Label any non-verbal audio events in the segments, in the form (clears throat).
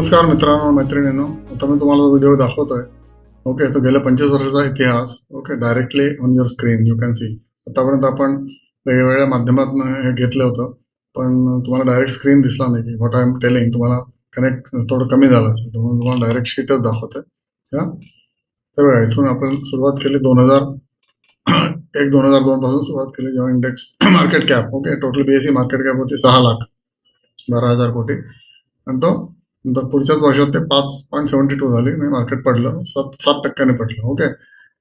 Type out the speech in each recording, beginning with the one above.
नमस्कार मित्रांनो मैत्रिणींनो. आता मी तुम्हाला व्हिडिओ दाखवतोय ओके तो गेल्या पंचवीस वर्षाचा इतिहास okay directly on your screen you can see आतापर्यंत आपण वेगवेगळ्या माध्यमातून हे घेतलं होतं पण तुम्हाला डायरेक्ट स्क्रीन दिसला नाही. की व्हॉट आय एम टेलिंग तुम्हाला कनेक्ट थोडं कमी झालं असेल म्हणून तुम्हाला डायरेक्ट शीटच दाखवतोय. आहे तर बघा इथून आपण सुरुवात केली दोन हजार एक दोन हजार दोन पासून सुरुवात केली जेव्हा index market cap okay total BSC market cap होती सहा लाख बारा हजार कोटी. आणि तो पुढच्याच वर्षात ते पाच पॉईंट सेव्हन्टी टू झाली. म्हणजे मार्केट पडलं. सात सात टक्क्याने पडलं. ओके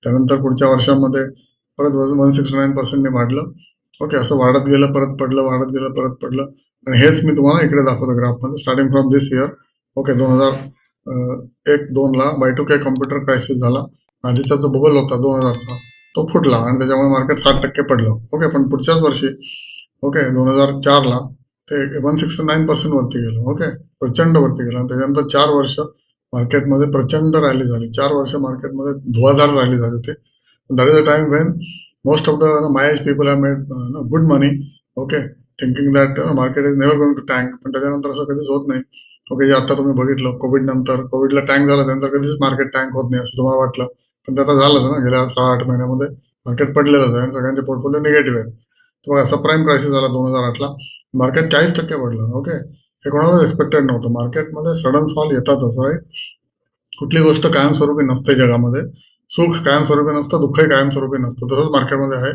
त्यानंतर पुढच्या वर्षामध्ये परत वन सिक्स्टी नाईन पर्सेंटने वाढलं. ओके असं वाढत गेलं परत पडलं वाढत गेलं परत पडलं. आणि हेच मी तुम्हाला इकडे दाखवतो ग्राफमध्ये starting from this year okay दोन हजार एक दोनला Y two K computer crisis झाला. आधीचा जो बबल होता दोन हजारचा तो फुटला आणि त्याच्यामुळे मार्केट साठ टक्के पडलं. ओके पण पुढच्याच वर्षी ओके दोन हजार चारला ते वन सिक्स्टी नाईन पर्सेंट वरती गेलं ओके प्रचंड वरती गेलं. आणि त्याच्यानंतर चार वर्ष मार्केटमध्ये प्रचंड रॅली झाली. चार वर्ष मार्केटमध्ये धुवाधार रॅली झाली होती. That is a time when most of the my age people have made good money okay thinking that market is never going to tank पण त्याच्यानंतर असं कधीच होत नाही. ओके जे आता तुम्ही बघितलं कोविड नंतर कोविडला टँक झालं त्यानंतर कधीच मार्केट टँक होत नाही असं तुम्हाला वाटलं. पण ते आता झालंच ना. गेल्या सहा आठ महिन्यामध्ये मार्केट पडलेलंच आहे आणि सगळ्यांचे पोर्टफोलिओ निगेटिव्ह आहे बघा सबप्राईम क्रायसिस झाला दोन हजार आठला. मार्केट चाळीस टक्के पडलं ओके हे कोणालाच एक्सपेक्टेड नव्हतं. मार्केटमध्ये सडन फॉल येतातच राईट कुठली गोष्ट कायमस्वरूपी नसते जगामध्ये. सुख कायमस्वरूपी नसतं दुःखही कायमस्वरूपी नसतं. तसंच मार्केटमध्ये आहे.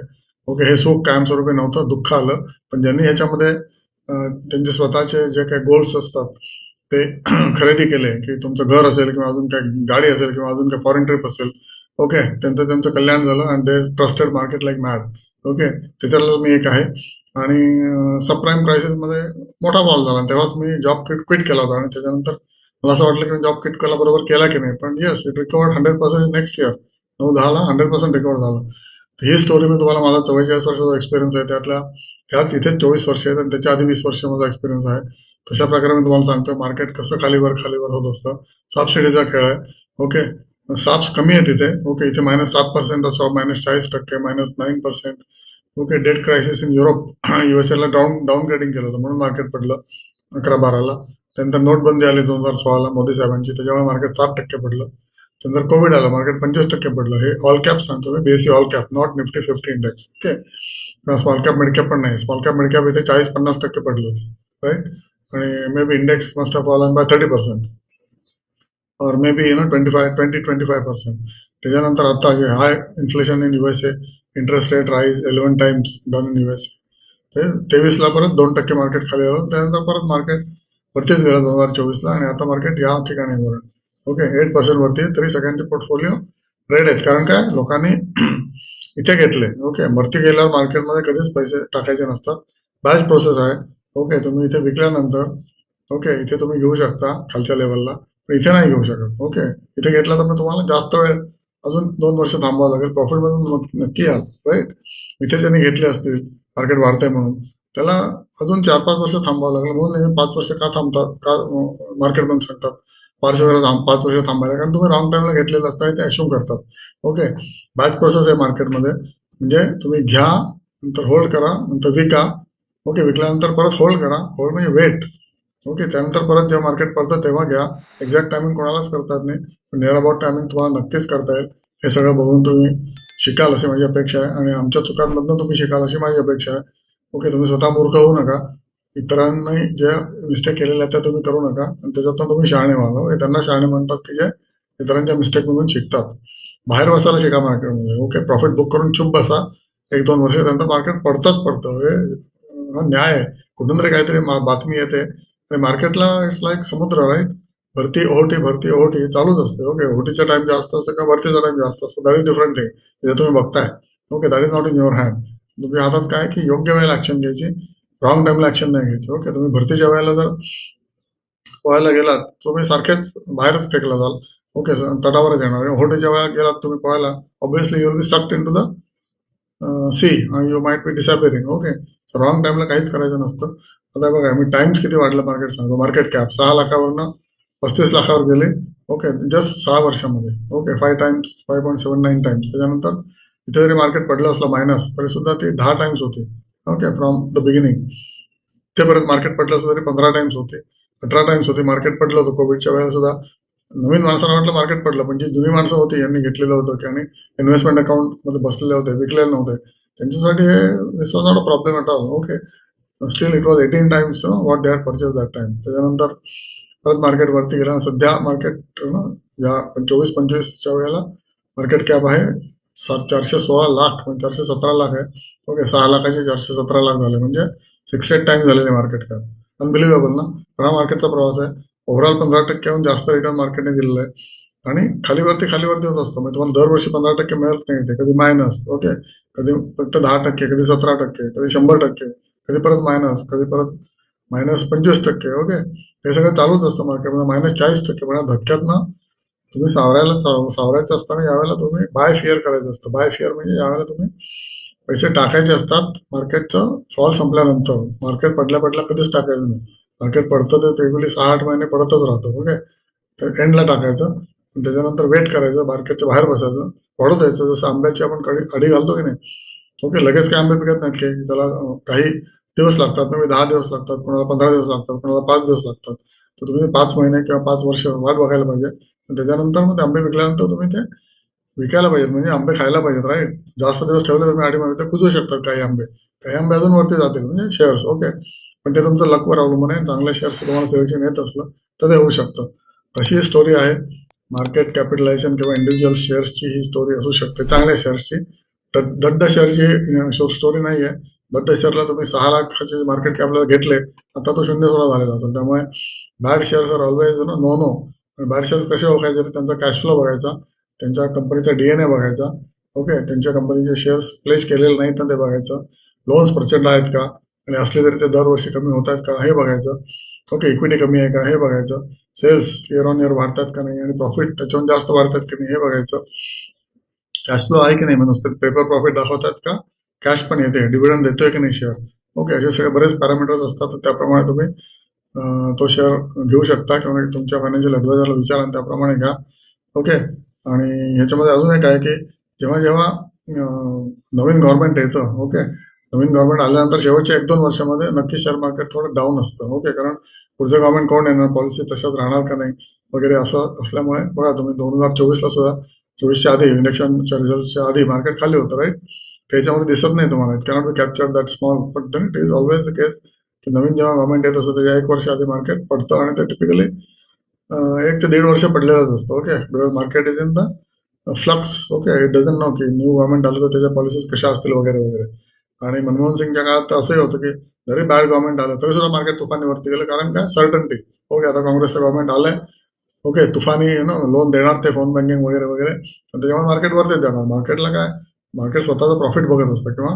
ओके हे सुख कायमस्वरूपी नव्हतं दुःख आलं. पण ज्यांनी ह्याच्यामध्ये त्यांचे स्वतःचे जे काही गोल्स असतात ते (clears throat) खरेदी केले की तुमचं घर असेल किंवा अजून काय गाडी असेल किंवा अजून काय फॉरेन ट्रिप असेल ओके त्यांचं त्यांचं कल्याण झालं आणि ते trusted market like mad okay त्याच्यातलं मी एक आहे. आणि सबप्राईम क्रायसिसमध्ये मोठा फॉल झाला. तेव्हाच मी जॉब क्विट क्विट केला होता. आणि त्याच्यानंतर मला असं वाटलं की मी जॉब क्विट केला बरोबर केला की नाही. पण yes it recovered hundred percent next year नऊ दहाला हंड्रेड पर्सेंट रिकवर झालं. तर ही स्टोरी मी तुम्हाला माझा चव्वेचाळीस वर्षाचा एक्सपिरियन्स आहे. त्यातल्या ह्याच इथे चोवीस वर्ष आहेत आणि त्याच्या आधी वीस वर्ष माझा एक्सपिरियन्स आहे. तशा प्रकारे मी तुम्हाला सांगतो मार्केट कसं खालीवर खालीवर होत असतं. सापशिडीचा खेळ आहे. ओके साप्स कमी आहे तिथे. ओके इथे मायनस सात पर्सेंट असो मायनस चाळीस टक्के minus nine percent okay debt crisis in Europe युएसएला down downgrading केलं होतं म्हणून मार्केट पडलं अकरा बाराला. त्यानंतर नोटबंदी आली दोन हजार सोळाला मोदी साहेबांची त्याच्यामुळे मार्केट सात टक्के पडलं. त्यानंतर कोविड आलं मार्केट पंचवीस टक्के पडलं. हे ऑल कॅप सांगतो मी BSC all cap not Nifty fifty index okay small cap mid cap पण नाही. स्मॉल कॅप मिड कॅप इथे चाळीस पन्नास टक्के पडले होते. राईट आणि maybe index most of all by thirty percent और maybe you know twenty five twenty twenty five percent त्याच्यानंतर आता high inflation in USA interest rate rise eleven times done in ए ते तेवीसला परत दोन टक्के मार्केट खाली आलं. त्यानंतर परत मार्केट वरतीच गेलं दोन हजार चोवीसला आणि आता मार्केट या ठिकाणी बघा ओके एट पर्सेंट वरती आहे तरी सगळ्यांचे पोर्टफोलिओ रेड आहेत. कारण काय? लोकांनी (clears throat) इथे घेतले. ओके वरती गेल्यावर मार्केटमध्ये कधीच पैसे टाकायचे नसतात. बॅच प्रोसेस आहे. ओके तुम्ही इथे विकल्यानंतर ओके इथे तुम्ही घेऊ शकता खालच्या लेवलला इथे नाही घेऊ शकत. ओके. इथे घेतला तर मग तुम्हाला जास्त वेळ अजून दोन वर्ष थांबावं लागेल. प्रॉफिटमधून मधून नक्की याल राईट इथे त्यांनी घेतले असतील मार्केट वाढतंय म्हणून त्याला अजून चार पाच वर्ष थांबावं लागलं. म्हणून नेहमी पाच वर्ष का थांबतात का मार्केट बंद सांगतात? पाच वर्ष थांब पाच वर्ष थांबायला. कारण तुम्ही रॉंग टाइमला घेतलेलं असतं ते अश्यूम करतात. ओके बॅच प्रोसेस आहे मार्केटमध्ये म्हणजे तुम्ही घ्या नंतर होल्ड करा नंतर विका. ओके विकल्यानंतर परत होल्ड करा. होल्ड म्हणजे वेट ओके त्यानंतर परत जेव्हा मार्केट पडतं तेव्हा घ्या. एक्झॅक्ट टायमिंग कोणालाच करता येत नाही. पण नियर अबाउट टायमिंग तुम्हाला नक्कीच करता येईल हे सगळं बघून तुम्ही शिकाल अशी माझी अपेक्षा आहे आणि आमच्या चुकांमधनं तुम्ही शिकाल अशी माझी अपेक्षा आहे. ओके तुम्ही स्वतः मूर्ख होऊ नका. इतरांनी ज्या मिस्टेक केलेल्या आहेत त्या तुम्ही करू नका. आणि त्याच्यातून तुम्ही शहाणे व्हा. हे त्यांना शहाणे म्हणतात की जे इतरांच्या मिस्टेकमधून शिकतात. बाहेर बसायला शिका मार्केटमध्ये ओके प्रॉफिट बुक करून चुप बसा. एक दोन वर्ष त्यानंतर मार्केट पडतंच पडतं. हे न्याय आहे. कुठून तरी काहीतरी बातमी येते. मार्केटला इट्स लाईक समुद्र राईट भरती ओहोटी भरती ओहोटी चालूच असते. ओके ओहोटीचा टाइम जास्त असतो किंवा भरतीचा टाइम जास्त असतो? दॅट इज डिफरंट थिंग जे तुम्ही बघताय. Okay that is not in your hand तुम्ही हातात काय की योग्य वेळेला ऍक्शन घ्यायची रॉंग टाइमला ऍक्शन नाही घ्यायची. ओके तुम्ही भरतीच्या वेळेला जर पोहायला गेलात तुम्ही सारखेच बाहेरच फेकला जाल. ओके तटावरच येणार ओहोटीच्या वेळा गेलात तुम्ही पोहायला obviously you'll be sucked in to the sea you might be disappearing okay wrong टाइमला काहीच करायचं नसतं. आता बघा मी टाइम्स किती वाढलं मार्केट सांगतो. मार्केट कॅप सहा लाखावरनं पस्तीस लाखावर गेले. ओके जस्ट सहा वर्षामध्ये. Okay five times five point seven nine times त्याच्यानंतर इथे जरी मार्केट पडलं असलं मायनस तरी सुद्धा ते दहा टाइम्स होते. ओके फ्रॉम द बिगिनिंग ते परत मार्केट पडलं असलं तरी पंधरा टाइम्स होते. अठरा टाइम्स होते. मार्केट पडलं होतं कोविडच्या वेळेला सुद्धा. नवीन माणसांना वाटलं मार्केट पडलं पण जी जुनी माणसं होती यांनी घेतलेलं होतं की आणि इन्व्हेस्टमेंट अकाउंटमध्ये बसलेले होते विकलेले नव्हते. त्यांच्यासाठी हे विश्वासाचा problem at okay still it was eighteen times what they had purchase that time त्याच्यानंतर परत मार्केट वरती गेलं सध्या मार्केट या चोवीस पंचवीसच्या वेळेला मार्केट कॅप आहे सात चारशे सोळा लाख म्हणजे चारशे सतरा लाख आहे ओके सहा लाखाचे चारशे सतरा लाख झाले म्हणजे सिक्स एट टाइम झालेले मार्केट कॅप अनबिलिव्हेबल ना पण हा मार्केटचा प्रवास आहे ओव्हरऑल पंधरा टक्क्याहून जास्त रिटर्न मार्केटने दिलेलं आहे. आणि खालीवरती खालीवरती होत असतो. म्हणजे तुम्हाला दरवर्षी पंधरा टक्के मिळत नाही ते. कधी मायनस ओके कधी फक्त दहा टक्के कधी सतरा टक्के कधी शंभर टक्के. कधी परत मायनस कधी परत मायनस पंचवीस टक्के ओके हे सगळं चालूच असतं मार्केटमध्ये मायनस चाळीस टक्के. पण धक्क्यात ना तुम्ही सावरायला सावरायचं असताना यावेळेला तुम्ही बाय फिअर करायचं असतं. बाय फिअर म्हणजे यावेळेला तुम्ही पैसे टाकायचे असतात मार्केटचं फॉल संपल्यानंतर. मार्केट पडल्या पडल्या कधीच टाकायचं नाही. मार्केट पडतं ते रेग्युलरली सहा आठ महिने पडतच राहतं ओके तर एंडला टाकायचं. त्याच्यानंतर वेट करायचं मार्केटच्या बाहेर बसायचं. वाढू द्यायचं. जसं आंब्याची आपण कडी अडी घालतो की नाही ओके लगेच काय आंबे पिकत नाहीत की त्याला काही दिवस लागतात तुम्ही म्हणजे दहा दिवस लागतात कोणाला पंधरा दिवस लागतात कोणाला पाच दिवस लागतात. तर तुम्ही पाच महिने किंवा पाच वर्ष वाट बघायला पाहिजे. त्याच्यानंतर मग ते आंबे विकल्यानंतर तुम्ही ते विकायला पाहिजेत म्हणजे आंबे खायला पाहिजेत राईट जास्त दिवस ठेवले तुम्ही आडीमध्ये ते कुजू शकतात काही आंबे. काही आंबे अजून वरती जातील म्हणजे शेअर्स ओके पण ते तुमचं लकवर अवलंबून आहे चांगल्या शेअर्स तुम्हाला सिलेक्शन येत असलं तर ते होऊ शकतं. अशी स्टोरी आहे. मार्केट कॅपिटलायझेशन किंवा इंडिव्हिज्युअल शेअर्सची ही स्टोरी असू शकते चांगल्या शेअर्सची दड्ड शेअरची स्टोरी नाही आहे दड्ड शेअरला तुम्ही सहा लाखाचे मार्केट कॅपला घेतले आता तो शून्य सोळा झालेला असेल. त्यामुळे bad shares are always no no no bad shares कसे ओळखायचे तर त्यांचा कॅश फ्लो बघायचा त्यांच्या कंपनीचा डीएनए बघायचा. ओके त्यांच्या कंपनीचे शेअर्स प्लेस केलेले नाहीत ना ते बघायचं. लोन्स प्रचंड आहेत का? आणि असले तरी ते दरवर्षी कमी होत आहेत का? हे बघायचं. ओके इक्विटी कमी आहे का? हे बघायचं. सेल्स इयर ऑन इयर वाढतात का नाही? आणि प्रॉफिट त्याच्याहून जास्त वाढतात की नाही? हे बघायचं. कॅश फ्लो आहे की नाही? म्हणजे पेपर प्रॉफिट दाखवतात का? कॅश पण येते. डिव्हिडंड देतोय की नाही शेअर ओके असे सगळे बरेच पॅरामीटर्स असतात. तर त्याप्रमाणे तुम्ही तो शेअर घेऊ शकता किंवा तुमच्या फायनान्शियल ॲडवायझरला विचारा आणि त्याप्रमाणे घ्या. ओके आणि ह्याच्यामध्ये अजून एक आहे की जेव्हा जेव्हा नवीन गव्हर्नमेंट येतं ओके नवीन गव्हर्नमेंट आल्यानंतर शेवटच्या एक दोन वर्षामध्ये नक्की शेअर मार्केट थोडं डाऊन असतं ओके कारण पुढचं गव्हर्नमेंट कोण येणार? पॉलिसी तशाच राहणार का नाही? वगैरे असं असल्यामुळे बघा तुम्ही दोन हजार चोवीसला सुद्धा चोवीसच्या आधी इलेक्शनच्या रिझल्टच्या आधी मार्केट खाली होतं राईट त्याच्यामध्ये दिसत नाही तुम्हाला. It cannot be capture that small but then it is always the case की नवीन जेव्हा गव्हर्नमेंट येत असतं त्याच्या एक वर्ष आधी मार्केट पडतं आणि ते टिपिकली एक ते दीड वर्ष पडलेलंच असतं okay because market is in the flux okay it doesn't know की न्यू गव्हर्नमेंट आलं तर त्याच्या पॉलिसीज कशा असतील वगैरे वगैरे. आणि मनमोहन सिंगच्या काळात तर असंही होतं की जरी बॅड गव्हर्नमेंट आलं तरी सुद्धा मार्केट तुफानीवरती गेलं. कारण काय? सर्टन्टी ओके आता काँग्रेसचं गव्हर्नमेंट आलंय. ओके तुफानी नो लोन देणार ते फोन बँकिंग वगैरे वगैरे. आणि त्याच्यामुळे मार्केट वरतीच जाणार. मार्केटला काय? मार्केट स्वतःचं प्रॉफिट बघत असतं किंवा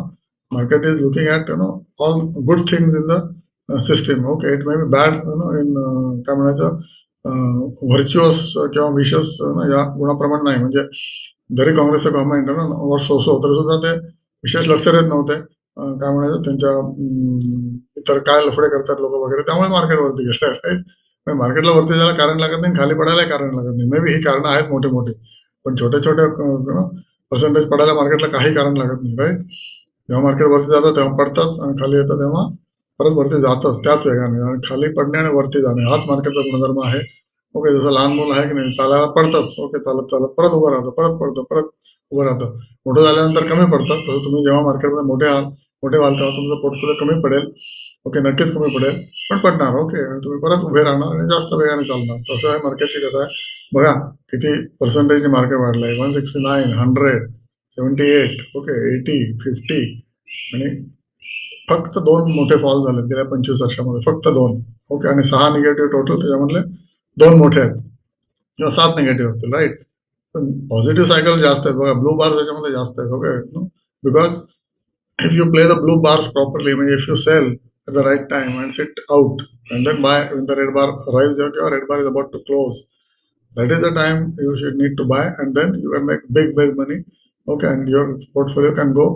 market is looking at you know all good things in the system okay it may be bad you know in काय म्हणायचं? Uh, व्हर्च्युअस किंवा विशस या गुणाप्रमाणे नाही. म्हणजे जरी काँग्रेसचं गव्हर्नमेंट ना वर सोसो तरी सुद्धा ते विशेष लक्ष देत नव्हते. काय म्हणायचं? त्यांच्या इतर काय लफडे करतात लोक वगैरे त्यामुळे मार्केट वरती गेलं राईट मार्केटला वरती जायला कारण लागत नाही खाली पडायला कारण लागत नाही. मे बी ही कारणं आहेत मोठी मोठी पण छोटे छोटे पर्सेंटेज पडायला मार्केटला काही कारण लागत नाही राईट जेव्हा मार्केट वरती जातं तेव्हा पडताच आणि खाली येतं तेव्हा परत वरती जातच त्याच वेगाने. आणि खाली पडणे आणि वरती जाणे हाच मार्केटचा गुणधर्म आहे. ओके जसं लहान मुलं आहे की नाही चालायला पडतंच. ओके चालत चालत परत उभं राहतं परत पडतं परत उभं राहतं. मोठं झाल्यानंतर कमी पडतं. तसं तुम्ही जेव्हा मार्केटमध्ये मोठे आहात मोठे व्हाल तेव्हा तुमचं पोर्टफोलिओ कमी पडेल. ओके नक्कीच कमी पडेल. पण पडणार ओके. आणि तुम्ही परत उभे राहणार आणि जास्त वेगाने चालणार. तसं आहे मार्केटची कथा. आहे बघा किती पर्सेंटेजने मार्केट वाढलं आहे one sixty nine hundred seventy eight okay eighty fifty आणि फक्त दोन मोठे फॉल झाले गेल्या पंचवीस वर्षामध्ये. फक्त दोन ओके. आणि सहा निगेटिव्ह टोटल त्याच्यामधले दोन मोठे आहेत. किंवा सात निगेटिव्ह असतील राईट पण पॉझिटिव्ह सायकल जास्त आहेत. बघा ब्लू बार्स त्याच्यामध्ये जास्त आहेत okay. Because if you play the blue bars properly म्हणजे if you sell at the right time and sit out and then buy when the red bar arrives or red bar is about to close that is the time you should need to buy and then you can make big big money okay and your portfolio can go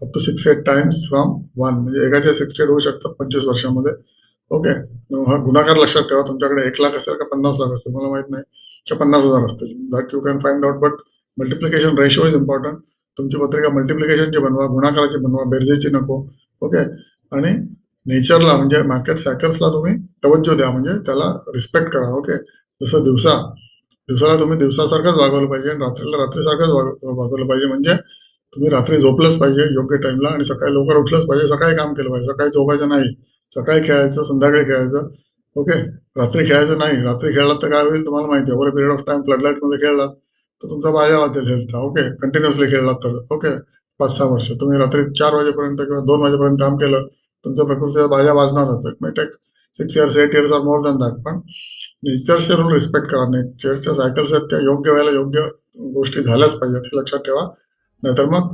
up to six eight times from one म्हणजे एकाचे six eight होऊ शकतात पंचवीस वर्षामध्ये okay हा गुणाकार लक्षात ठेवा तुमच्याकडे एक लाख असेल का पन्नास लाख असेल मला माहीत नाही किंवा पन्नास हजार असतील that you can find out but multiplication ratio is important तुमची पत्रिका मल्टिप्लिकेशनची बनवा गुणाकाराची बनवा बेरजेची नको ओके आणि नेचरला म्हणजे मार्केट सायकल्सला तुम्ही तवज्जो द्या. म्हणजे त्याला रिस्पेक्ट करा. ओके जसं दिवसा दिवसाला तुम्ही दिवसासारखंच वागवलं पाहिजे आणि रात्रीला रात्रीसारखंच वाग वागवलं पाहिजे. म्हणजे तुम्ही रात्री झोपलंच पाहिजे योग्य टाईमला आणि सकाळी लवकर उठलंच पाहिजे. सकाळी काम केलं पाहिजे. सकाळी झोपायचं नाही. सकाळी खेळायचं संध्याकाळी खेळायचं. ओके रात्री खेळायचं नाही. रात्री खेळलात तर काय होईल तुम्हाला माहिती आहे. ओवर पिरियड ऑफ टाइम फ्लडलाईटमध्ये खेळलात तर तुमचा बाजा वाजेल हेल्थचा ओके कंटिन्युअसली खेळलात तर. ओके पाच सहा वर्ष. तुम्ही रात्री चार वाजेपर्यंत किंवा दोन वाजेपर्यंत काम केलं तुमच्या प्रकृतीचा भाज्या वाजणारच it take six years eight years are more than that पण नेचरचे रूल रिस्पेक्ट करा. नेचरच्या सायकल्स आहेत त्या योग्य वेळेला योग्य गोष्टी झाल्याच पाहिजेत हे लक्षात ठेवा. नाहीतर मग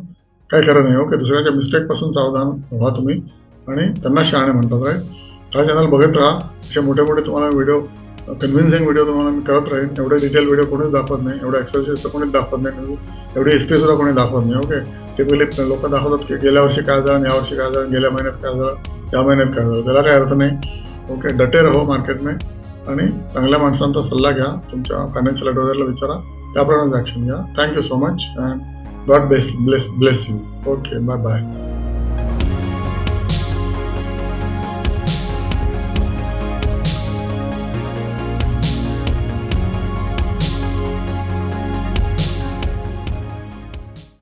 काय खरं नाही ओके. दुसऱ्याच्या मिस्टेकपासून सावधान व्हा तुम्ही. आणि त्यांना शहाणे म्हणतात राईट हा चॅनल बघत राहा. असे मोठे मोठे तुम्हाला व्हिडिओ कन्व्हिन्सिंग व्हिडिओ तुम्हाला मी करत राहीन. एवढे डिटेल व्हिडिओ कोणीच दाखवत नाही. एवढं एक्सरसाइज कोणीच दाखवत नाही. एवढी हिस्ट्री सुद्धा कोणी दाखवत नाही ओके टिपिकली लोक दाखवतात की गेल्या वर्षी काय झालं आणि या वर्षी काय झालं गेल्या महिन्यात काय झालं या महिन्यात काय झालं. त्याला काय अर्थ नाही ओके डटे राहो मार्केट में आणि चांगल्या माणसांचा सल्ला घ्या. तुमच्या फायनान्शियल ॲडवायझरला विचारा. त्याप्रमाणे ॲक्शन घ्या. Thank you so much and god bless bless bless you okay bye bye